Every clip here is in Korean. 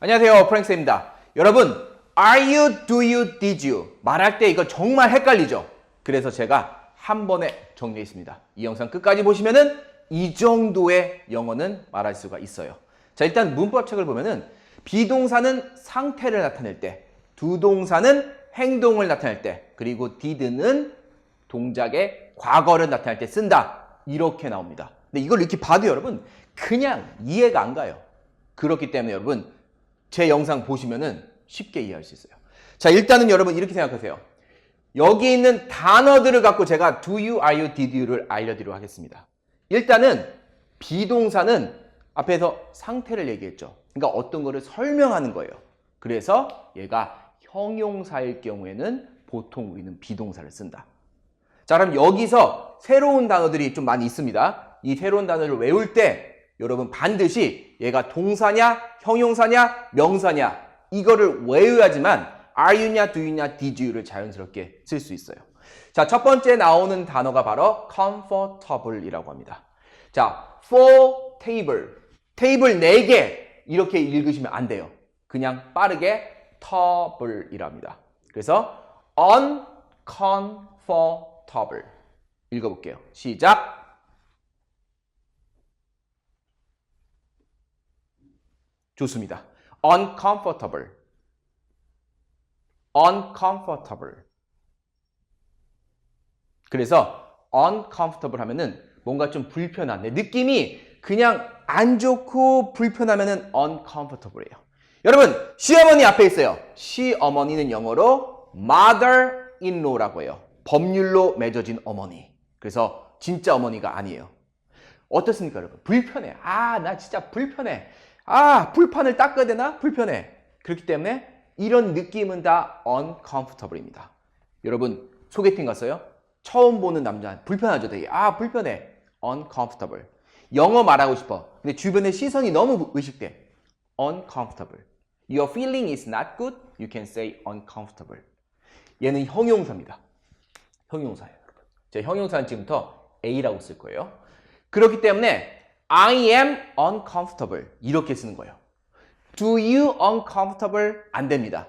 안녕하세요. 프랭스입니다. 여러분, are you, do you, did you 말할 때 이거 정말 헷갈리죠? 그래서 제가 한 번에 정리했습니다. 이 영상 끝까지 보시면은 이 정도의 영어는 말할 수가 있어요. 자, 일단 문법 책을 보면은 비동사는 상태를 나타낼 때, 두동사는 행동을 나타낼 때, 그리고 did는 동작의 과거를 나타낼 때 쓴다. 이렇게 나옵니다. 근데 이걸 이렇게 봐도 여러분 그냥 이해가 안 가요. 그렇기 때문에 여러분 제 영상 보시면은 쉽게 이해할 수 있어요. 자, 일단은 여러분 이렇게 생각하세요. 여기 있는 단어들을 갖고 제가 do you, are you, did you를 알려드리도록 하겠습니다. 일단은 비동사는 앞에서 상태를 얘기했죠. 그러니까 어떤 거를 설명하는 거예요. 그래서 얘가 형용사일 경우에는 보통 우리는 비동사를 쓴다. 자, 그럼 여기서 새로운 단어들이 좀 많이 있습니다. 이 새로운 단어를 외울 때 여러분 반드시 얘가 동사냐, 형용사냐, 명사냐 이거를 외워야지만 are you냐, do you냐, did you를 자연스럽게 쓸 수 있어요. 자, 첫 번째 나오는 단어가 바로 comfortable이라고 합니다. 자, for table. 테이블 4개 이렇게 읽으시면 안 돼요. 그냥 빠르게 table이랍니다. 그래서 uncomfortable 읽어볼게요. 시작. 좋습니다. uncomfortable. uncomfortable. 그래서 uncomfortable 하면은 뭔가 좀 불편한 내 느낌이 그냥 안 좋고 불편하면은 uncomfortable이에요. 여러분 시어머니 앞에 있어요. 시어머니는 영어로 mother-in-law라고 해요. 법률로 맺어진 어머니. 그래서 진짜 어머니가 아니에요. 어떻습니까, 여러분? 불편해. 아, 나 진짜 불편해. 아, 불판을 닦아야 되나? 불편해. 그렇기 때문에 이런 느낌은 다 uncomfortable입니다. 여러분, 소개팅 갔어요? 처음 보는 남자 불편하죠, 되게. 아, 불편해. uncomfortable. 영어 말하고 싶어. 근데 주변의 시선이 너무 의식돼. uncomfortable. Your feeling is not good. You can say uncomfortable. 얘는 형용사입니다. 형용사예요, 여러분. 제 형용사는 지금부터 A라고 쓸 거예요. 그렇기 때문에 I am uncomfortable 이렇게 쓰는 거예요. Do you uncomfortable 안 됩니다.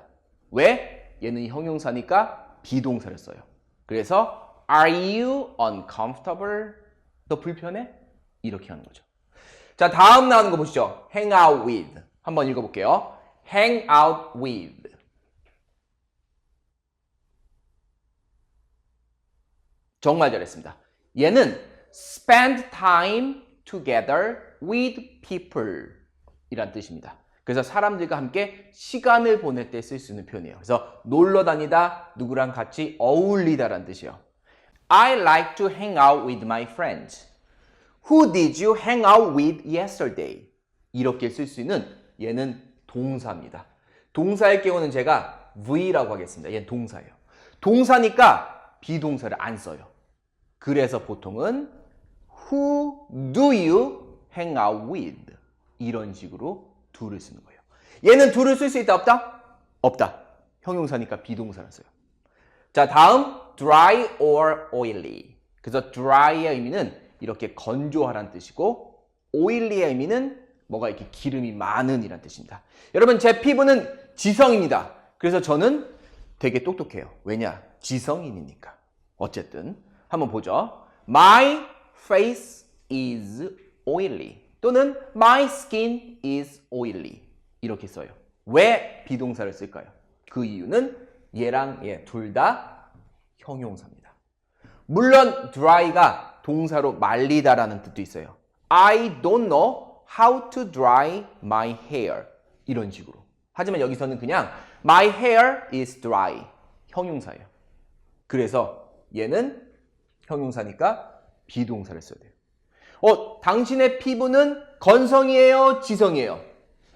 왜? 얘는 형용사니까 비동사를 써요. 그래서 Are you uncomfortable? 너 불편해? 이렇게 하는 거죠. 자, 다음 나오는 거 보시죠. hang out with. 한번 읽어볼게요. hang out with. 정말 잘했습니다. 얘는 spend time together with people 이란 뜻입니다. 그래서 사람들과 함께 시간을 보낼 때 쓸 수 있는 표현이에요. 그래서 놀러 다니다, 누구랑 같이 어울리다라는 뜻이에요. I like to hang out with my friends. Who did you hang out with yesterday? 이렇게 쓸 수 있는 얘는 동사입니다. 동사일 경우는 제가 V라고 하겠습니다. 얘는 동사예요. 동사니까 비동사를 안 써요. 그래서 보통은 Who do you hang out with? 이런 식으로 do를 쓰는 거예요. 얘는 do를 쓸 수 있다 없다? 없다. 형용사니까 비동사를 써요. 자 다음 dry or oily. 그래서 dry의 의미는 이렇게 건조하라는 뜻이고 oily의 의미는 뭐가 이렇게 기름이 많은 이란 뜻입니다. 여러분 제 피부는 지성입니다. 그래서 저는 되게 똑똑해요. 왜냐? 지성인이니까. 어쨌든 한번 보죠. My face is oily 또는 my skin is oily 이렇게 써요. 왜 비동사를 쓸까요? 그 이유는 얘랑 얘 둘 다 형용사입니다. 물론 dry가 동사로 말리다라는 뜻도 있어요. I don't know how to dry my hair 이런 식으로. 하지만 여기서는 그냥 my hair is dry 형용사예요. 그래서 얘는 형용사니까 비동사를 써야 돼요. 어, 당신의 피부는 건성이에요, 지성이에요?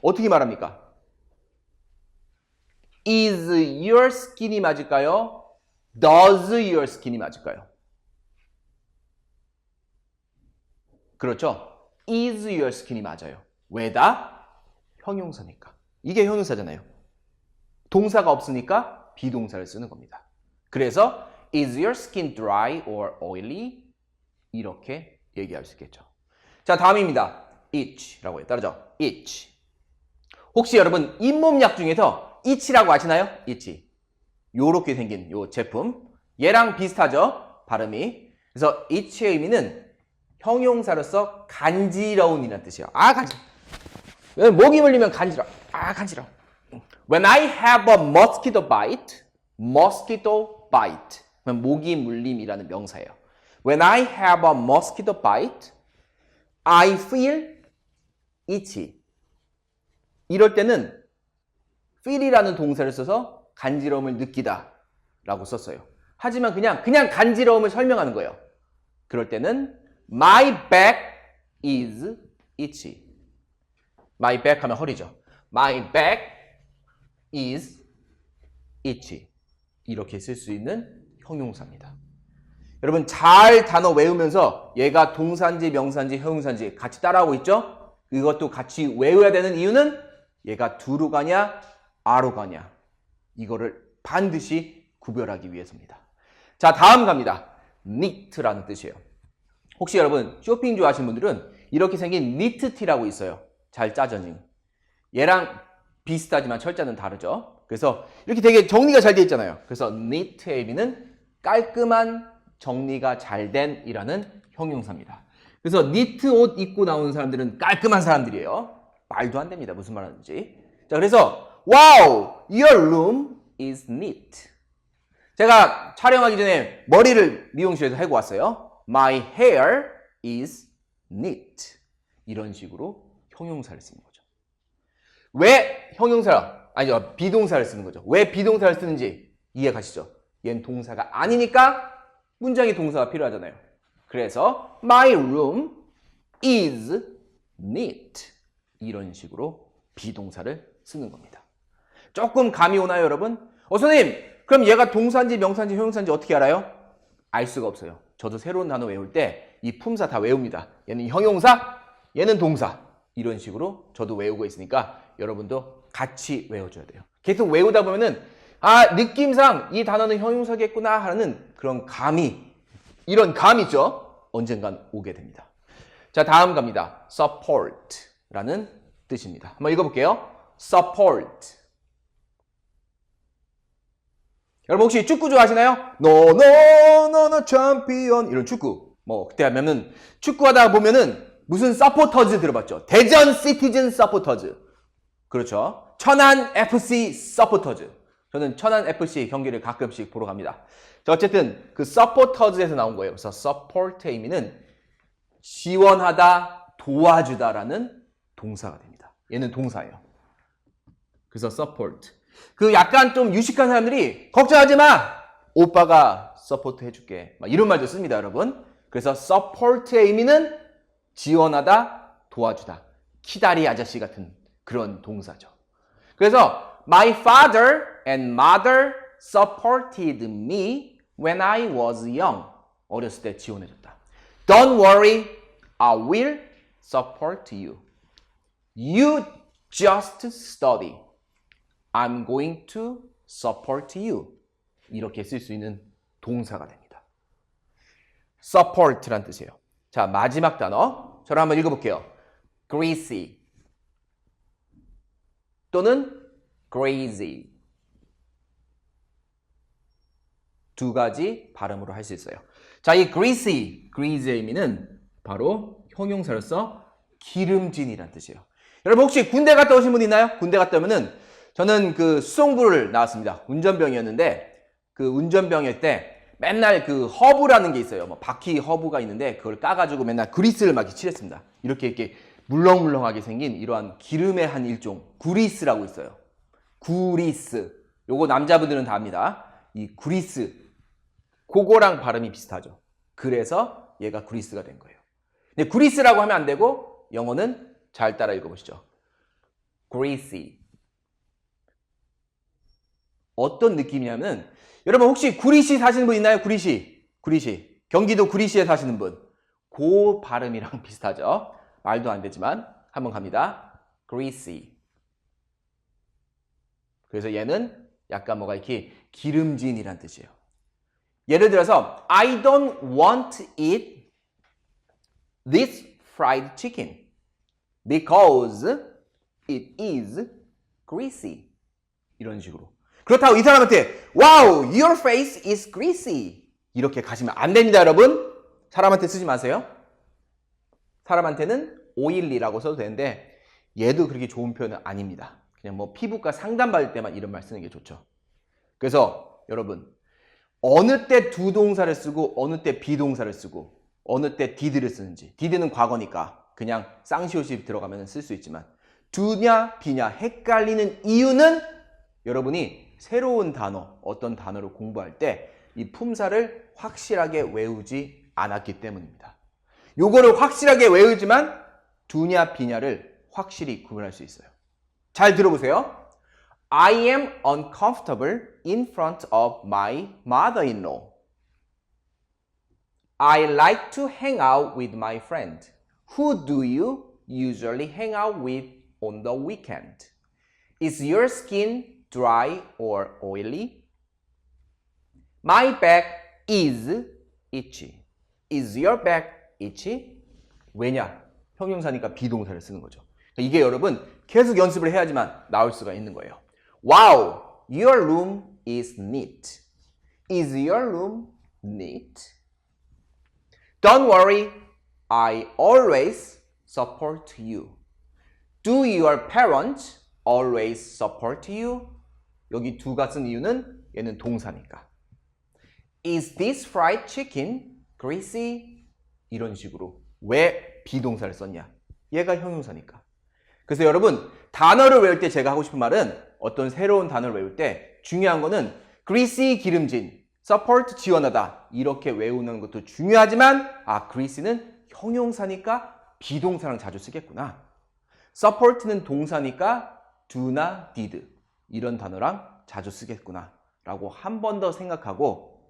어떻게 말합니까? Is your skin이 맞을까요? Does your skin이 맞을까요? 그렇죠? Is your skin이 맞아요. 왜다? 형용사니까. 이게 형용사잖아요. 동사가 없으니까 비동사를 쓰는 겁니다. 그래서 Is your skin dry or oily? 이렇게 얘기할 수 있겠죠. 자, 다음입니다. itch라고 해요. 따르죠? itch. 혹시 여러분 잇몸약 중에서 이치라고 아시나요? 이치. 요렇게 생긴 요 제품. 얘랑 비슷하죠? 발음이. 그래서 이치의 의미는 형용사로서 간지러운이라는 뜻이에요. 아 간지. 왜 목이 물리면 간지러. 아 간지러. When I have a mosquito bite, mosquito bite. 그러면 모기 물림이라는 명사예요. When I have a mosquito bite, I feel itchy. 이럴 때는 feel이라는 동사를 써서 간지러움을 느끼다 라고 썼어요. 하지만 그냥 그냥 간지러움을 설명하는 거예요. 그럴 때는 my back is itchy. my back 하면 허리죠. my back is itchy. 이렇게 쓸 수 있는 형용사입니다. 여러분 잘 단어 외우면서 얘가 동사인지 명사인지 형용사인지 같이 따라하고 있죠? 이것도 같이 외워야 되는 이유는 얘가 두로 가냐 아로 가냐 이거를 반드시 구별하기 위해서입니다. 자 다음 갑니다. 니트라는 뜻이에요. 혹시 여러분 쇼핑 좋아하시는 분들은 이렇게 생긴 니트 티라고 있어요. 잘 짜져진. 얘랑 비슷하지만 철자는 다르죠. 그래서 이렇게 되게 정리가 잘 되어 있잖아요. 그래서 니트의 의미는 깔끔한 정리가 잘 된이라는 형용사입니다. 그래서 니트 옷 입고 나오는 사람들은 깔끔한 사람들이에요. 말도 안 됩니다. 무슨 말 하는지. 자, 그래서 wow, your room is neat. 제가 촬영하기 전에 머리를 미용실에서 하고 왔어요. My hair is neat. 이런 식으로 형용사를 쓰는 거죠. 왜 형용사, 아니죠, 비동사를 쓰는 거죠. 왜 비동사를 쓰는지 이해 가시죠? 얘는 동사가 아니니까 문장에 동사가 필요하잖아요. 그래서 my room is neat. 이런 식으로 비동사를 쓰는 겁니다. 조금 감이 오나요, 여러분? 어, 선생님, 그럼 얘가 동사인지 명사인지 형용사인지 어떻게 알아요? 알 수가 없어요. 저도 새로운 단어 외울 때 이 품사 다 외웁니다. 얘는 형용사, 얘는 동사. 이런 식으로 저도 외우고 있으니까 여러분도 같이 외워줘야 돼요. 계속 외우다 보면은 아, 느낌상 이 단어는 형용사겠구나 하는 그런 감이, 이런 감이 있죠? 언젠간 오게 됩니다. 자, 다음 갑니다. support 라는 뜻입니다. 한번 읽어볼게요. support. 여러분 혹시 축구 좋아하시나요? No, champion. 이런 축구. 뭐, 그때 하면은, 축구하다 보면은, 무슨 서포터즈 들어봤죠? 대전 시티즌 서포터즈. 그렇죠. 천안 FC 서포터즈. 저는 천안 FC 경기를 가끔씩 보러 갑니다. 자, 어쨌든 그 서포터즈에서 나온 거예요. 그래서 서포트의 의미는 지원하다, 도와주다라는 동사가 됩니다. 얘는 동사예요. 그래서 support. 그 약간 좀 유식한 사람들이 걱정하지 마. 오빠가 서포트 해줄게. 막 이런 말도 씁니다, 여러분. 그래서 support의 의미는 지원하다, 도와주다. 키다리 아저씨 같은 그런 동사죠. 그래서 my father and mother supported me when I was young. 어렸을 때 지원해줬다. Don't worry, I will support you. You just study. I'm going to support you. 이렇게 쓸 수 있는 동사가 됩니다. support란 뜻이에요. 자, 마지막 단어. 저를 한번 읽어볼게요. greasy 또는 crazy 두 가지 발음으로 할 수 있어요. 자, 이 greasy, greasy의 의미는 바로 형용사로서 기름진이란 뜻이에요. 여러분 혹시 군대 갔다 오신 분 있나요? 군대 갔다 오면은 저는 그 수송부를 나왔습니다. 운전병이었는데 그 운전병일 때 맨날 그 허브라는 게 있어요. 뭐 바퀴 허브가 있는데 그걸 까가지고 맨날 그리스를 막 칠했습니다. 이렇게 이렇게 물렁물렁하게 생긴 이러한 기름의 한 일종 구리스라고 있어요. 구리스. 요거 남자분들은 다 압니다. 이 구리스. 그거랑 발음이 비슷하죠. 그래서 얘가 구리스가 된 거예요. 근데 구리스라고 하면 안 되고 영어는 잘 따라 읽어보시죠. greasy. 어떤 느낌이냐면 여러분 혹시 구리시 사시는 분 있나요? 구리시. 구리시. 경기도 구리시에 사시는 분. 그 발음이랑 비슷하죠. 말도 안 되지만 한번 갑니다. greasy. 그래서 얘는 약간 뭐가 이렇게 기름진이란 뜻이에요. 예를 들어서 I don't want to eat this fried chicken because it is greasy. 이런 식으로. 그렇다고 이 사람한테 wow, your face is greasy. 이렇게 가시면 안 됩니다, 여러분. 사람한테 쓰지 마세요. 사람한테는 오일리라고 써도 되는데 얘도 그렇게 좋은 표현은 아닙니다. 그냥 뭐 피부과 상담 받을 때만 이런 말 쓰는 게 좋죠. 그래서 여러분 어느 때 두 동사를 쓰고 어느 때 비동사를 쓰고 어느 때 did를 쓰는지 did는 과거니까 그냥 쌍시옷이 들어가면 쓸 수 있지만 두냐 비냐 헷갈리는 이유는 여러분이 새로운 단어 어떤 단어를 공부할 때 이 품사를 확실하게 외우지 않았기 때문입니다. 요거를 확실하게 외우지만 두냐 비냐를 확실히 구분할 수 있어요. 잘 들어보세요. I am uncomfortable in front of my mother-in-law. I like to hang out with my friend. Who do you usually hang out with on the weekend? Is your skin dry or oily? My back is itchy. Is your back itchy? 왜냐? 형용사니까 비동사를 쓰는 거죠. 이게 여러분 계속 연습을 해야지만 나올 수가 있는 거예요. Wow, your room is neat. Is your room neat? Don't worry, I always support you. Do your parents always support you? 여기 두가 쓴 이유는 얘는 동사니까. Is this fried chicken greasy? 이런 식으로 왜 비동사를 썼냐? 얘가 형용사니까. 그래서 여러분 단어를 외울 때 제가 하고 싶은 말은 어떤 새로운 단어를 외울 때 중요한 거는 greasy 기름진, support 지원하다 이렇게 외우는 것도 중요하지만 아 greasy는 형용사니까 비동사랑 자주 쓰겠구나. support는 동사니까 do나 did 이런 단어랑 자주 쓰겠구나 라고 한 번 더 생각하고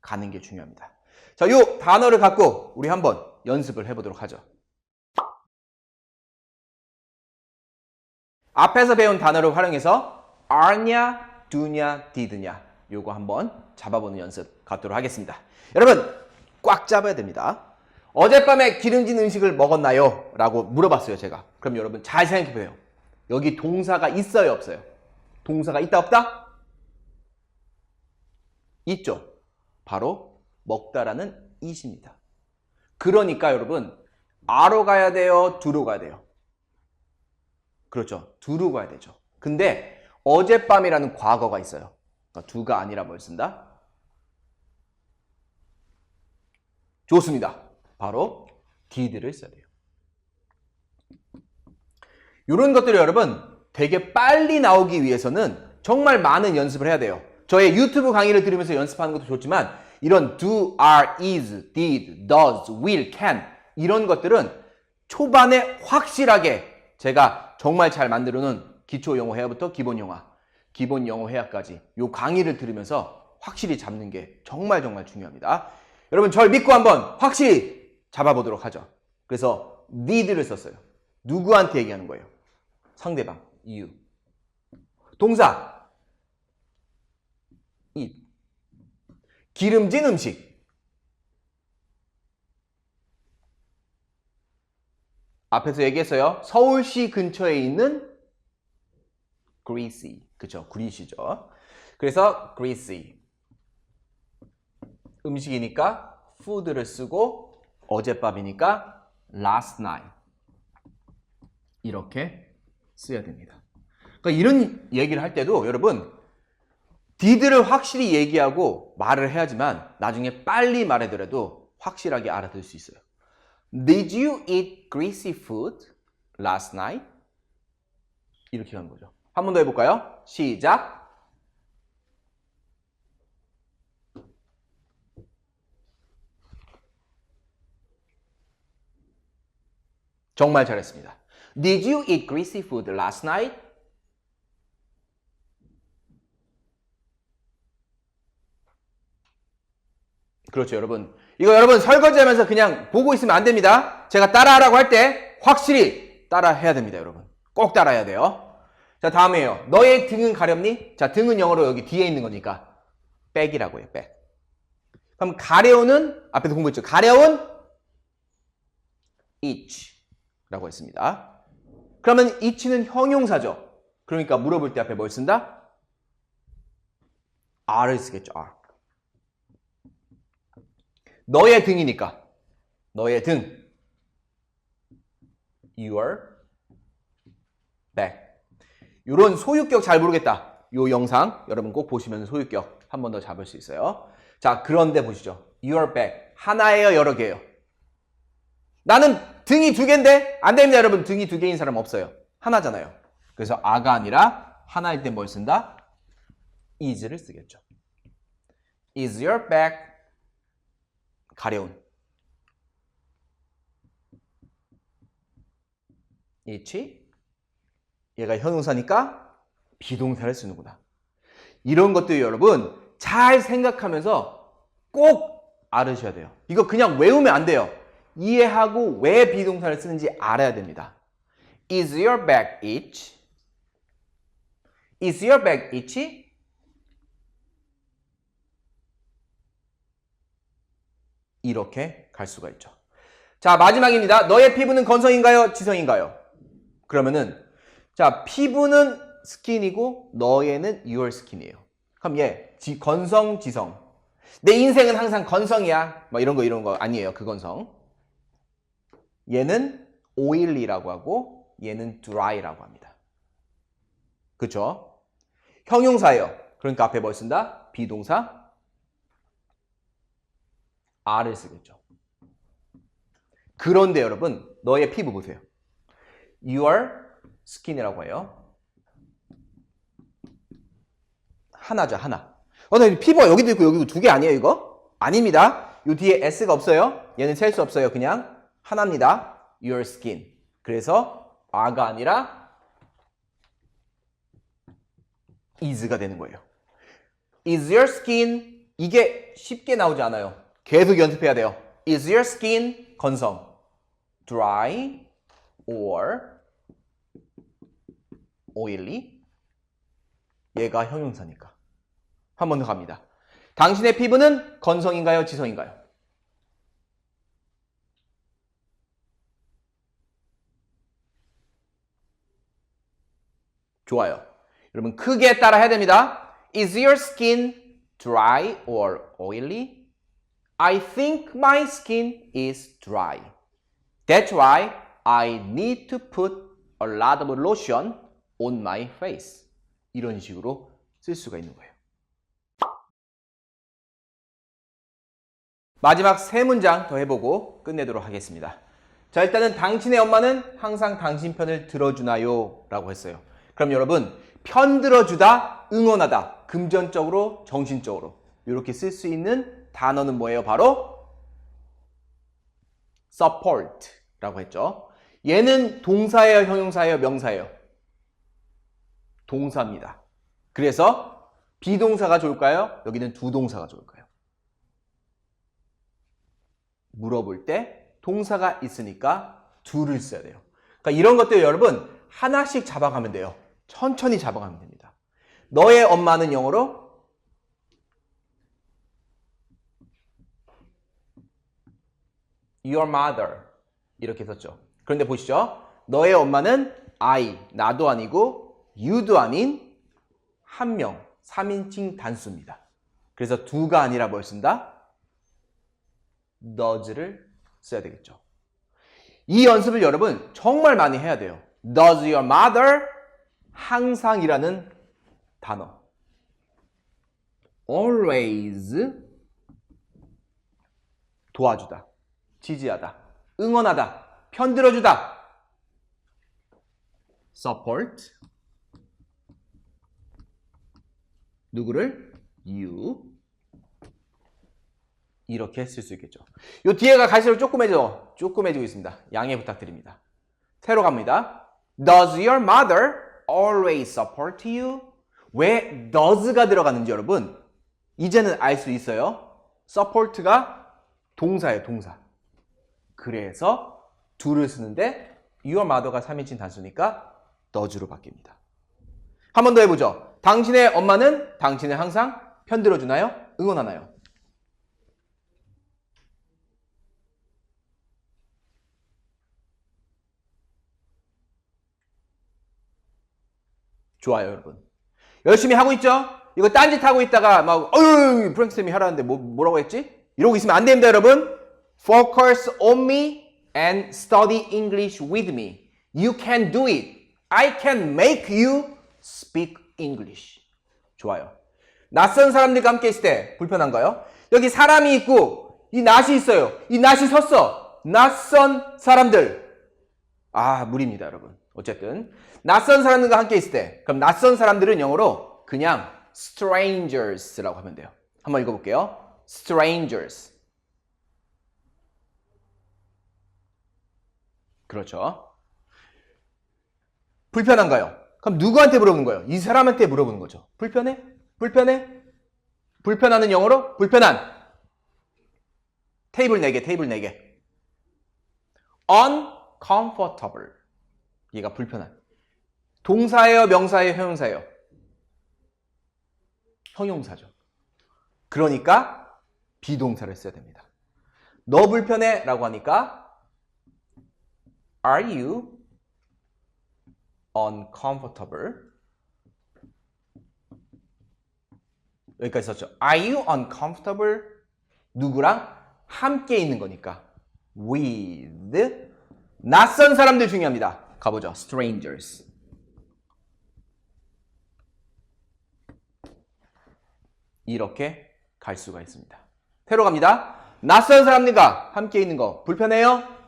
가는 게 중요합니다. 자, 요 단어를 갖고 우리 한번 연습을 해보도록 하죠. 앞에서 배운 단어를 활용해서 are냐, do냐, did냐 요거 한번 잡아보는 연습 갖도록 하겠습니다. 여러분 꽉 잡아야 됩니다. 어젯밤에 기름진 음식을 먹었나요? 라고 물어봤어요 제가. 그럼 여러분 잘 생각해 보세요. 여기 동사가 있어요 없어요? 동사가 있다 없다? 있죠. 바로 먹다라는 이십니다. 그러니까 여러분 아로 가야 돼요? 두로 가야 돼요? 그렇죠. 두로 가야 되죠. 근데 어젯밤이라는 과거가 있어요. 그러니까 두가 아니라 뭘 쓴다? 좋습니다. 바로 did를 써야 돼요. 이런 것들이 여러분 되게 빨리 나오기 위해서는 정말 많은 연습을 해야 돼요. 저의 유튜브 강의를 들으면서 연습하는 것도 좋지만 이런 do, are, is, did, does, will, can 이런 것들은 초반에 확실하게 제가 정말 잘 만들어 놓은 기초 영어 회화부터 기본 영어, 기본 영어 회화까지 요 강의를 들으면서 확실히 잡는 게 정말 정말 중요합니다. 여러분 절 믿고 한번 확실히 잡아보도록 하죠. 그래서 need를 썼어요. 누구한테 얘기하는 거예요? 상대방, you. 동사, eat. 기름진 음식. 앞에서 얘기했어요. 서울시 근처에 있는 greasy. 그쵸, greasy죠. 그래서 greasy. 음식이니까 food를 쓰고 어젯밤이니까 last night. 이렇게 써야 됩니다. 그러니까 이런 얘기를 할 때도 여러분 did를 확실히 얘기하고 말을 해야지만 나중에 빨리 말하더라도 확실하게 알아들을 수 있어요. Did you eat greasy food last night? 이렇게 하는 거죠. 한 번 더 해볼까요? 시작. 정말 잘했습니다. Did you eat greasy food last night? 그렇죠, 여러분. 이거 여러분 설거지 하면서 그냥 보고 있으면 안 됩니다. 제가 따라하라고 할 때 확실히 따라해야 됩니다, 여러분. 꼭 따라해야 돼요. 자, 다음에요. 너의 등은 가렵니? 자, 등은 영어로 여기 뒤에 있는 거니까 백이라고 해요, 백. 그럼 가려운은 앞에서 공부했죠. 가려운 itch 라고 했습니다. 그러면 itch는 형용사죠. 그러니까 물어볼 때 앞에 뭘 쓴다? R을 쓰겠죠. R. 너의 등이니까 너의 등. Your back. 이런 소유격 잘 모르겠다. 이 영상 여러분 꼭 보시면 소유격 한 번 더 잡을 수 있어요. 자, 그런데 보시죠. Your back. 하나예요, 여러 개예요? 나는 등이 두 개인데 안 됩니다, 여러분. 등이 두 개인 사람 없어요. 하나잖아요. 그래서 아가 아니라 하나일 때뭘 쓴다? is를 쓰겠죠. Is your back 가려운 있지? 얘가 형용사니까 비동사를 쓰는구나. 이런 것들 여러분 잘 생각하면서 꼭 알으셔야 돼요. 이거 그냥 외우면 안 돼요. 이해하고 왜 비동사를 쓰는지 알아야 됩니다. Is your bag itch? Is your bag itchy? 이렇게 갈 수가 있죠. 자, 마지막입니다. 너의 피부는 건성인가요? 지성인가요? 그러면은 자, 피부는 스킨이고 너의는 your skin이에요. 그럼 얘 지, 건성, 지성. 내 인생은 항상 건성이야. 뭐 이런 거 이런 거 아니에요. 그 건성. 얘는 oily라고 하고 얘는 dry라고 합니다. 그쵸? 형용사예요. 그러니까 앞에 뭘 쓴다? 비동사 R을 쓰겠죠. 그런데 여러분, 너의 피부 보세요. Your skin이라고 해요. 하나죠, 하나. 어, 나 피부가 여기도 있고 여기도 두 개 아니에요, 이거? 아닙니다. 요 뒤에 S가 없어요. 얘는 셀 수 없어요. 그냥 하나입니다. Your skin. 그래서 R가 아니라 is가 되는 거예요. Is your skin 이게 쉽게 나오지 않아요. 계속 연습해야 돼요. Is your skin 건성 dry or oily? 얘가 형용사니까. 한 번 더 갑니다. 당신의 피부는 건성인가요? 지성인가요? 좋아요. 여러분 크게 따라 해야 됩니다. Is your skin dry or oily? I think my skin is dry. That's why I need to put a lot of lotion on my face. 이런 식으로 쓸 수가 있는 거예요. 마지막 세 문장 더 해보고 끝내도록 하겠습니다. 자, 일단은 당신의 엄마는 항상 당신 편을 들어주나요? 라고 했어요. 그럼 여러분, 편 들어주다, 응원하다, 금전적으로, 정신적으로 이렇게 쓸 수 있는 단어는 뭐예요? 바로 support라고 했죠. 얘는 동사예요, 형용사예요, 명사예요? 동사입니다. 그래서 비동사가 좋을까요? 여기는 두 동사가 좋을까요? 물어볼 때 동사가 있으니까 둘을 써야 돼요. 그러니까 이런 것들 여러분 하나씩 잡아가면 돼요. 천천히 잡아가면 됩니다. 너의 엄마는 영어로 your mother 이렇게 썼죠. 그런데 보시죠. 너의 엄마는 I, 나도 아니고 you도 아닌 한 명, 3인칭 단수입니다. 그래서 두가 아니라 뭘 쓴다? does를 써야 되겠죠. 이 연습을 여러분 정말 많이 해야 돼요. Does your mother 항상이라는 단어. always 도와주다, 지지하다, 응원하다, 편들어주다. support 누구를? you 이렇게 쓸 수 있겠죠. 요 뒤에가 갈수록 조그매져, 조그매지고 있습니다. 양해 부탁드립니다. 새로 갑니다. Does your mother always support you? 왜 does가 들어가는지 여러분 이제는 알 수 있어요. support가 동사예요, 동사. 그래서 do를 쓰는데 your mother가 3인칭 단수니까 does로 바뀝니다. 한 번 더 해보죠. 당신의 엄마는 당신을 항상 편들어주나요? 응원하나요? 좋아요, 여러분. 열심히 하고 있죠? 이거 딴짓 하고 있다가 막 어유 프랭크 쌤이 하라는데 뭐 뭐라고 했지? 이러고 있으면 안 됩니다, 여러분. Focus on me and study English with me. You can do it. I can make you speak English. 좋아요. 낯선 사람들과 함께 있을 때 불편한가요? 여기 사람이 있고 이 낫이 있어요. 이 낫이 섰어. 낯선 사람들. 아, 무리입니다, 여러분. 어쨌든 낯선 사람들과 함께 있을 때 그럼 낯선 사람들은 영어로 그냥 strangers라고 하면 돼요. 한번 읽어볼게요. strangers. 그렇죠. 불편한가요? 그럼 누구한테 물어보는 거예요? 이 사람한테 물어보는 거죠. 불편해? 불편해? 불편하는 영어로 불편한. 테이블 4개, 테이블 4개. uncomfortable. 얘가 불편한. 동사예요, 명사예요, 형용사예요? 형용사죠. 그러니까 비동사를 써야 됩니다. 너 불편해? 라고 하니까 Are you uncomfortable? 여기까지 썼죠. Are you uncomfortable? 누구랑 함께 있는 거니까 with 낯선 사람들 중요합니다. 가보죠. strangers. 이렇게 갈 수가 있습니다. 새로 갑니다. 낯선 사람들과 함께 있는 거 불편해요?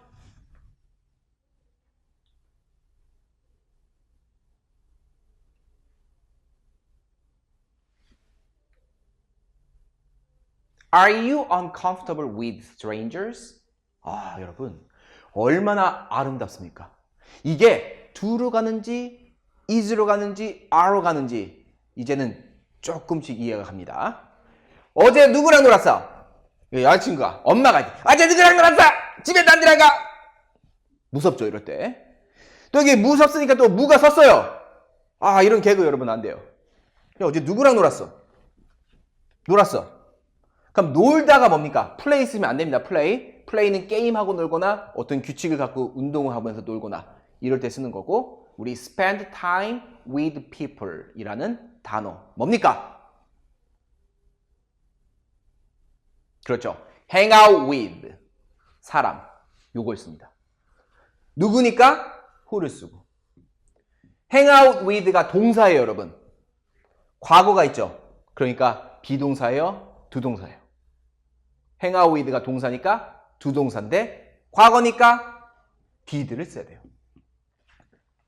Are you uncomfortable with strangers? 아, 여러분. 얼마나 아름답습니까? 이게 do로 가는지 is로 가는지 are로 가는지 이제는 조금씩 이해가 갑니다. 어제 누구랑 놀았어? 여자친구가 엄마가 어제 누구랑 놀았어? 집에 난들랑 가? 무섭죠 이럴 때. 또 이게 무섭으니까 또 무가 섰어요. 아 이런 개그 여러분 안 돼요. 야, 어제 누구랑 놀았어? 놀았어. 그럼 놀다가 뭡니까? 플레이 쓰면 안 됩니다. 플레이. 플레이는 게임하고 놀거나 어떤 규칙을 갖고 운동을 하면서 놀거나 이럴 때 쓰는 거고 우리 spend time with people 이라는 단어 뭡니까? 그렇죠. hang out with 사람 요걸 씁니다. 누구니까? who를 쓰고 hang out with가 동사예요 여러분. 과거가 있죠. 그러니까 비동사예요? 두동사예요. Out with가 동사니까 두 동사인데 과거니까 did를 써야 돼요.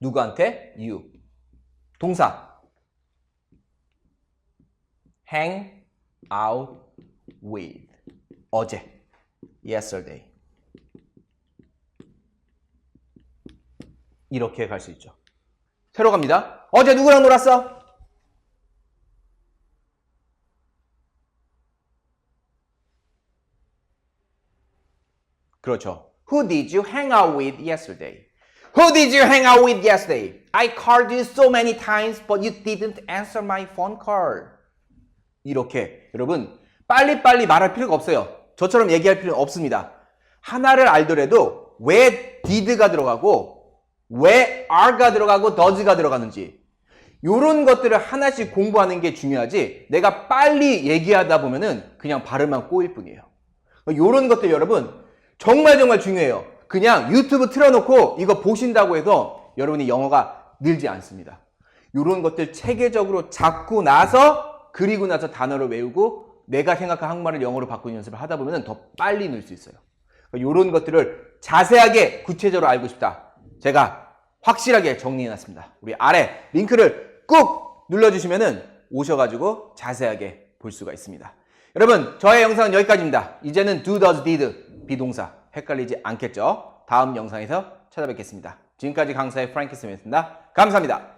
누구한테? you. 동사. hang out with. 어제. yesterday. 이렇게 갈 수 있죠. 새로 갑니다. 어제 누구랑 놀았어? 그렇죠. Who did you hang out with yesterday? Who did you hang out with yesterday? I called you so many times, but you didn't answer my phone call. 이렇게 여러분 빨리빨리 말할 필요가 없어요. 저처럼 얘기할 필요는 없습니다. 하나를 알더라도 왜 did가 들어가고 왜 are가 들어가고 does가 들어가는지 이런 것들을 하나씩 공부하는 게 중요하지 내가 빨리 얘기하다 보면은 그냥 발음만 꼬일 뿐이에요. 이런 것들 여러분 정말 정말 중요해요. 그냥 유튜브 틀어놓고 이거 보신다고 해서 여러분이 영어가 늘지 않습니다. 이런 것들 체계적으로 잡고 나서 그리고 나서 단어를 외우고 내가 생각한 한국말을 영어로 바꾸는 연습을 하다 보면 더 빨리 늘 수 있어요. 이런 것들을 자세하게 구체적으로 알고 싶다. 제가 확실하게 정리해놨습니다. 우리 아래 링크를 꾹 눌러주시면 오셔가지고 자세하게 볼 수가 있습니다. 여러분 저의 영상은 여기까지입니다. 이제는 do, does, did 비동사 헷갈리지 않겠죠? 다음 영상에서 찾아뵙겠습니다. 지금까지 강사의 프랭키 스미스입니다. 감사합니다.